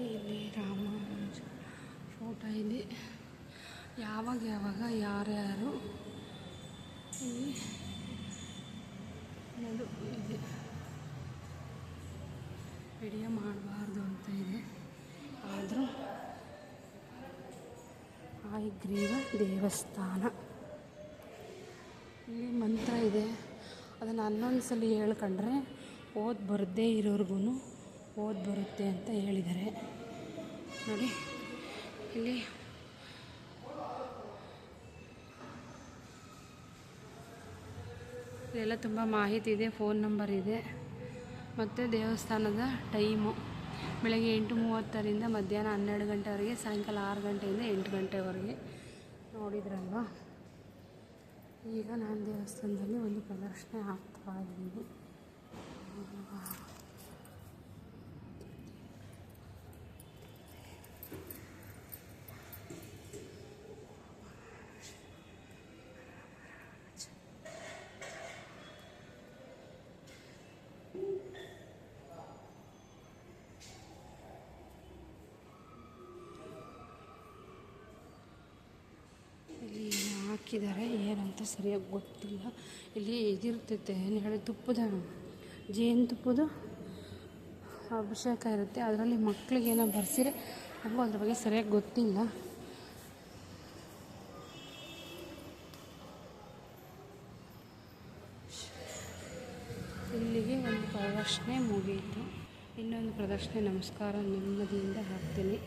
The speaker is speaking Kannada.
ಇಲ್ಲಿ ರಾಮ ಫೋಟೋ ಇದೆ. ಯಾವಾಗ ಯಾವಾಗ, ಯಾರ್ಯಾರು ಇಲ್ಲಿ ಅದು ಇದೆ. ವಿಡಿಯೋ ಮಾಡಬಾರ್ದು ಅಂತ ಇದೆ. ಆದರೂ ಆಯಗ್ರೀವ ದೇವಸ್ಥಾನ. ಇಲ್ಲಿ ಮಂತ್ರ ಇದೆ. ಅದನ್ನು ಹನ್ನೊಂದು ಸಲ ಹೇಳ್ಕೊಂಡ್ರೆ ಓದಿ ಬರದೇ ಇರೋರ್ಗು ಬರುತ್ತೆ ಅಂತ ಹೇಳಿದ್ದಾರೆ. ನೋಡಿ, ಇಲ್ಲಿ ಇದೆಲ್ಲ ತುಂಬ ಮಾಹಿತಿ ಇದೆ, ಫೋನ್ ನಂಬರ್ ಇದೆ, ಮತ್ತು ದೇವಸ್ಥಾನದ ಟೈಮು ಬೆಳಗ್ಗೆ ಎಂಟು ಮೂವತ್ತರಿಂದ ಮಧ್ಯಾಹ್ನ ಹನ್ನೆರಡು ಗಂಟೆವರೆಗೆ, ಸಾಯಂಕಾಲ ಆರು ಗಂಟೆಯಿಂದ ಎಂಟು ಗಂಟೆವರೆಗೆ ನೋಡಿದ್ರಲ್ವ? ಈಗ ನಾನು ದೇವಸ್ಥಾನದಲ್ಲಿ ಒಂದು ಪ್ರದರ್ಶನ ಹಾಕ್ತಾ ಇದ್ದೀನಿ ಇಲ್ಲಿ ಏನೋ ಹಾಕಿದ್ದಾರೆ ಏನಂತ ಸರಿಯಾಗಿ ಗೊತ್ತಿಲ್ಲ. ಇಲ್ಲಿ ಇದಿರ್ತೈತೆ, ಏನು ಹೇಳಿ ತುಪ್ಪದ ಜೇನುತುಪ್ಪದ ಅಭಿಷೇಕ ಇರುತ್ತೆ. ಅದರಲ್ಲಿ ಮಕ್ಕಳಿಗೆ ಏನೋ ಬರ್ಸಿರೆ ನಮಗೂ ಅದ್ರ ಬಗ್ಗೆ ಸರಿಯಾಗಿ ಗೊತ್ತಿಲ್ಲ. ಇಲ್ಲಿಗೆ ಒಂದು ಪ್ರದರ್ಶನೆ ಮುಗಿಯಿತು. ಇನ್ನೊಂದು ಪ್ರದರ್ಶನೆ ನಮಸ್ಕಾರ, ನೆಮ್ಮದಿಯಿಂದ ಹಾಕ್ತೀನಿ.